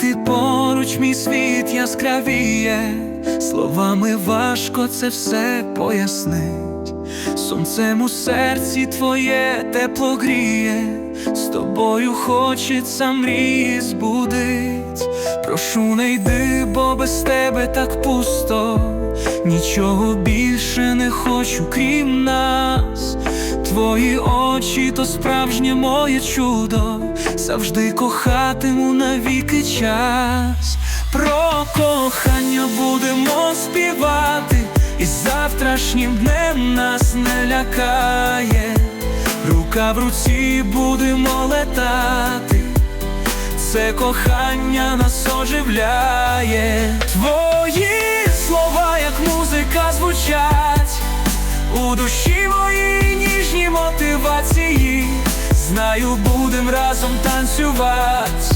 Ти поруч, мій світ яскравіє, словами важко це все пояснить. Сонцем у серці твоє тепло гріє, з тобою хочеться мрії збудить. Прошу, не йди, бо без тебе так пусто, нічого більше не хочу, крім нас. Твої очі то справжнє моє чудо, завжди кохатиму навіки час. Про кохання будемо співати, і завтрашнім днем нас не лякає. Рука в руці будемо летати, це кохання нас оживляє. Твої слова, як музика, звучать у душі мотивації. Знаю, будем разом танцювати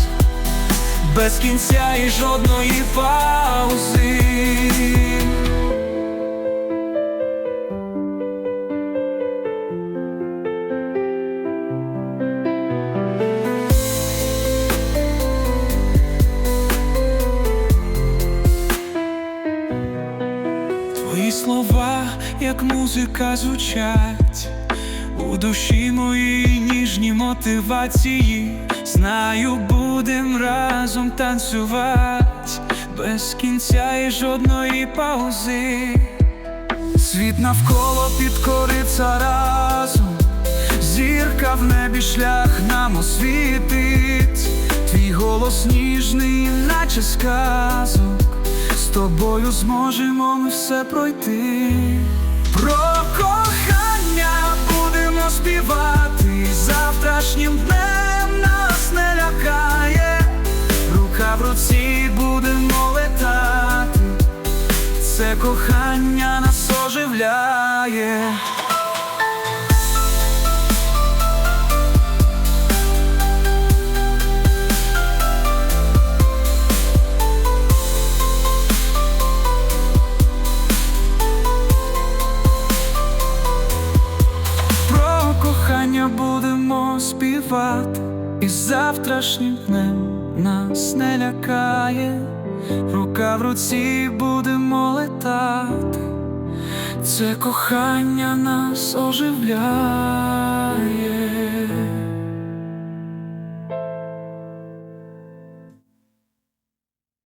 без кінця і жодної паузи. Твої слова, як музика, звучать у душі моїй ніжні мотивації. Знаю, будем разом танцювати без кінця і жодної паузи. Світ навколо підкориться разом, зірка в небі шлях нам освітить, твій голос ніжний, наче сказок. З тобою зможемо ми все пройти. Співати, завтрашнім днем нас не лякає, рука в руці будемо летати, це кохання нас оживляє. Будемо співати, і завтрашнім днем нас не лякає, рука в руці будемо летати, це кохання нас оживляє.